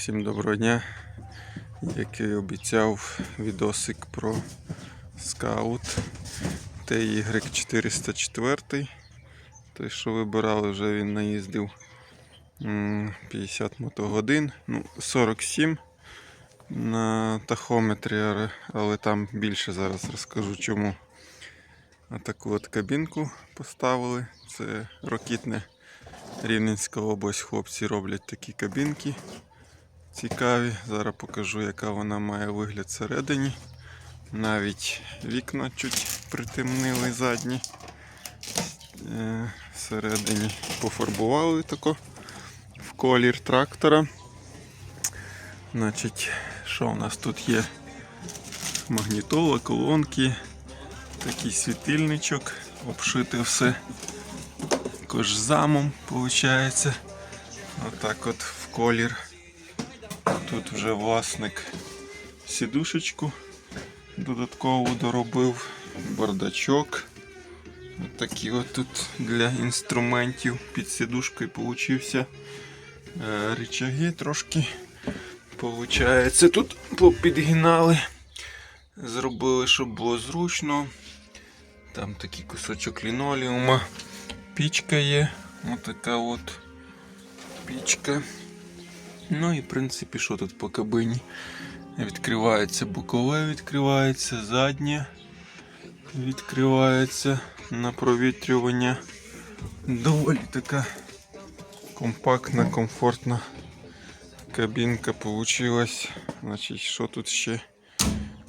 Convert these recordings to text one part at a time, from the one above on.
Всім доброго дня. Як і обіцяв відосик про скаут TY404. Той, що вибирали, вже він наїздив 50 мотогодин, ну 47 на тахометрі, але- там більше зараз розкажу чому. А таку от кабінку поставили. Це ракітне Рівненська область. Хлопці роблять такі кабінки цікаві. Зараз покажу, яка вона має вигляд всередині. Навіть вікна чуть притемнили задні. Е, Всередині пофарбували тако в колір трактора. Значить, що у нас тут є? Магнітола, колонки, такий світильничок, обшите все кожзамом, виходить. Отак от в колір. Тут вже власник сідушечку додатково доробив, бардачок. От такий от тут для інструментів під сідушкою получився. Е, Рычаги трошки получається. Тут попідгинали. Зробили, щоб було зручно. Там такий кусочок лінолеума. Пічка є. Отака от пічка. Ну і в принципі, що тут по кабині? Відкривається бокове, відкривається, заднє відкривається на провітрювання. Доволі така компактна, комфортна кабінка получилась. Значить, що тут ще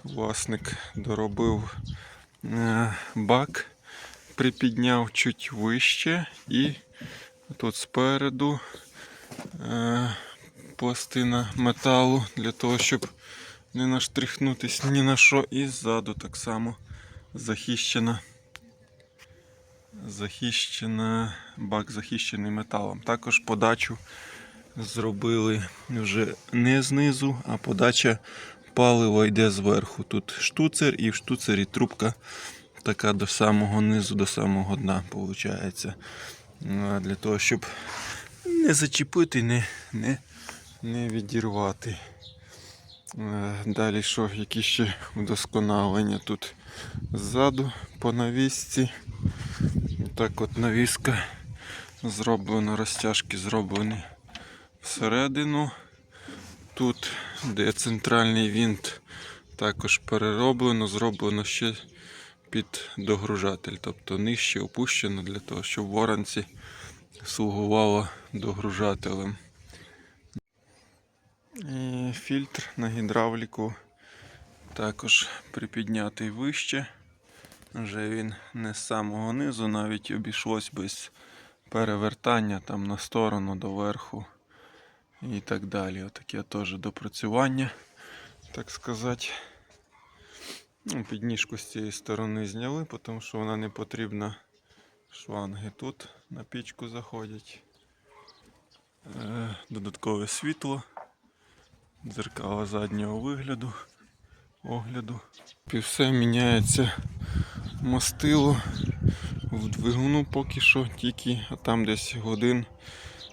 власник доробив Е, бак, припідняв чуть вище і тут спереду. Е, пластина металу для того, щоб не наштрихнутись ні на що. І ззаду так само захищена. Захищена, бак захищений металом. Також подачу зробили вже не знизу, а подача палива йде зверху. Тут штуцер і в штуцері трубка така до самого низу, до самого дна, виходить. Для того, щоб не зачепити, не, не, не відірвати. Е, Далі що, які ще вдосконалення тут ззаду по навісці. Так от навіска зроблена, розтяжки зроблені всередину. Тут, де центральний винт, також перероблено, зроблено ще під догружатель, тобто нижче опущено для того, щоб воронці слугувало догружателем. І фільтр на гідравліку також припіднятий вище. Вже він не з самого низу, навіть обійшлось без перевертання там на сторону доверху і так далі. Отаке теж допрацювання, так сказати. Ну, підніжку з цієї сторони зняли, тому що вона не потрібна. Шланги тут на пічку заходять. Е, Додаткове світло, дзеркало заднього вигляду, огляду. І все міняється мастило. В двигуну поки що тільки, а там десь годин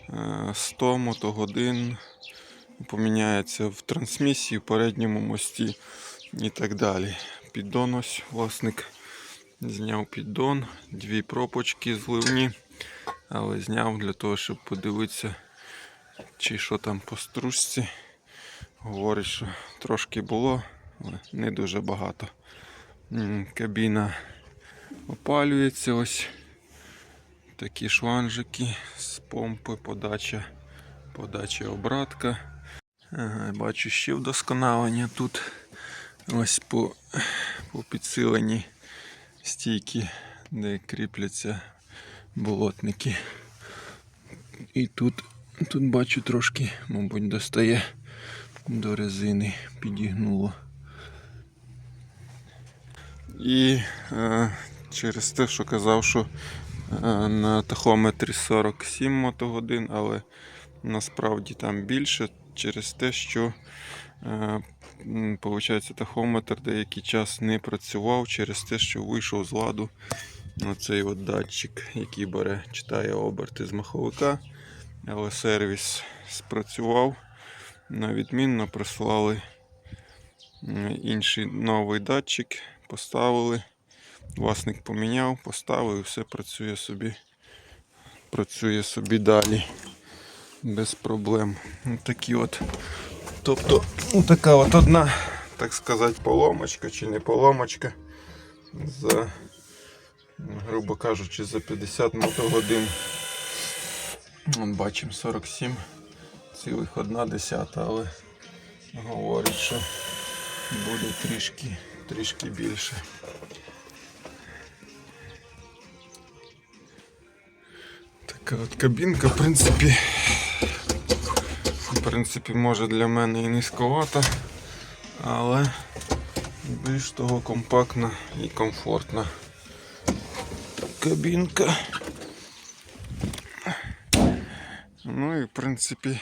е, 100 мотогодин поміняється в трансмісії, в передньому мості і так далі. Піддон ось власник зняв піддон, дві пропочки зливні, але зняв для того, щоб подивитися, чи що там по стружці. Говорить, що трошки було, але не дуже багато. Кабіна опалюється ось. Такі шланжики з помпи, подача, подача обратка. Ага, бачу ще вдосконалення тут. Ось по, по підсиленні стійки, де кріпляться болотники. І тут, тут бачу трошки, мабуть, достає до резини, підігнуло. І е, через те, що казав, що е, на тахометрі 47 мотогодин, але насправді там більше через те, що е, Получається, тахометр деякий час не працював через те, що вийшов з ладу оцей от датчик, який бере, читає оберти з маховика. Але сервіс спрацював. На відмінно прислали інший новий датчик, поставили. Власник поміняв, поставив і все працює собі. Працює собі далі. Без проблем. Такі от. Тобто, така от одна, так сказати, поломочка чи не поломочка. За, грубо кажучи, за 50 мотогодин. Бачимо 47 цілих одна десята, але говорить, що буде трішки, трішки більше. Така от кабінка, в принципі, в принципі, може для мене і низьковата, але більш того компактна і комфортна кабінка. Ну і в принципі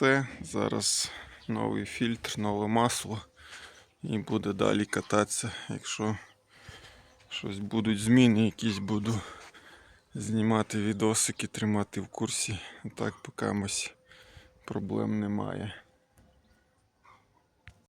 все. Зараз новий фільтр, нове масло і буде далі кататися. Якщо щось будуть зміни, якісь буду знімати відосики, тримати в курсі. Так покамось проблем немає.